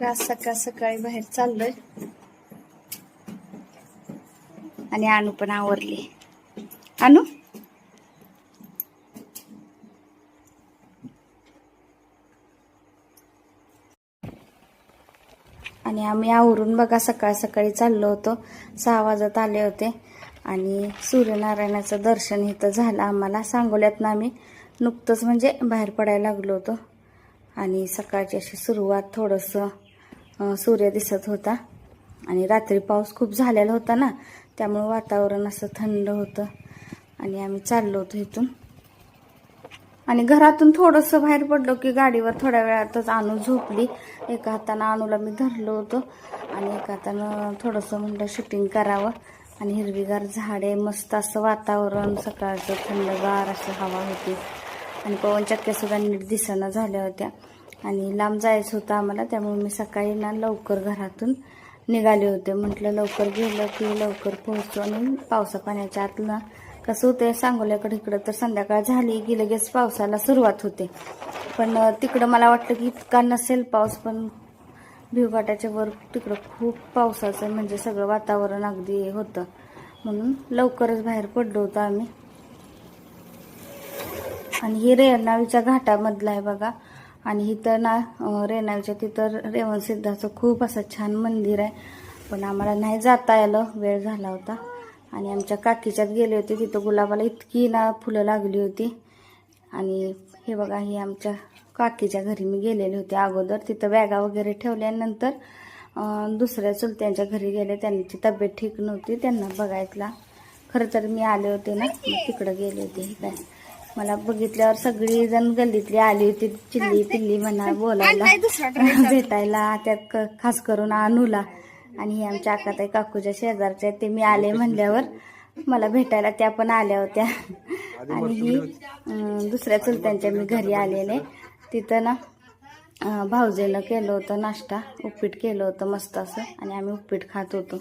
तर आज सकाळ सकाळी बाहेर चाललोय. आणि अनु पण आवरली. अनु? आणि आम्ही आवरून बघा सकाळ सकाळी चाललो होतो. सहा वाजत आले होते. आणि सूर्यनारायणाचं दर्शन इथं झालं. आम्हाला सांगोल्यातनं आम्ही नुकतंच म्हणजे बाहेर पडायला लागलो होतो. आणि सकाळची अशी सुरुवात थोडंसं सूर्य दिसत होता. आणि रात्री पाऊस खूप झालेला होता ना त्यामुळं वातावरण असं थंड होतं. आणि आम्ही चाललो होतो इथून. आणि घरातून थोडंसं बाहेर पडलो की गाडीवर थोड्या वेळातच आणू झोपली. एका हातानं आणूला मी धरलो होतो. आणि एका हातानं थोडंसं म्हणलं शूटिंग करावं. आणि हिरवीगार झाडे मस्त असं वातावरण सकाळचं थंडगार असं हवा होती. आणि पवनचक्क्या सुद्धा नीट दिसणं झाल्या होत्या. आणि लांब जायचं होतं आम्हाला त्यामुळे मी सकाळी ना लवकर घरातून निघाले होते. म्हटलं लवकर गेलं की लवकर पोहोचतो आणि पावसा पाण्याच्या आत ना कसं होतं सांगोल्याकडे इकडं तर संध्याकाळ झाली की लगेच पावसाला सुरुवात होते. पण तिकडं मला वाटतं की इतका नसेल पाऊस पण भिवघाटाच्या वर तिकडं खूप पावसाचं म्हणजे सगळं वातावरण अगदी होतं. म्हणून लवकरच बाहेर पडलो होतो आम्ही. आणि हे रेणावीच्या घाटामधलं आहे बघा. आणि इथं ना अं, तिथं रेवण सिद्धाचं खूप असं छान मंदिर आहे. पण आम्हाला नाही जाता आलं वेळ झाला होता. आणि आमच्या काकीच्यात गेले होते तिथं गुलाबाला इतकी ना फुलं लागली होती. आणि हे बघा ही आमच्या काकीच्या घरी मी गेलेले होते अगोदर. तिथं बॅगा वगैरे ठेवल्यानंतर दुसऱ्या चुलत्यांच्या घरी गेले. त्यांची तब्येत ठीक नव्हती त्यांना बघायला. खरं तर मी आले होते ना तिकडं गेले होते. काय मला बघितल्यावर सगळी जण गल्लीतली आली होती चिल्ली पिल्ली म्हणा बोलायला. भेटायला त्यात क- खास करून अनुला आणि ही आमच्या आकाताई काकूच्या शेजारच्या ते मी आले म्हणल्यावर मला भेटायला त्या पण आल्या होत्या. आणि ही दुसऱ्या चुलत्यांच्या मी घरी आलेले. तिथं ना भाऊजीनं केलं होतं नाश्ता उपीट केलं होतं मस्त असं आणि आम्ही उपीट खात होतो.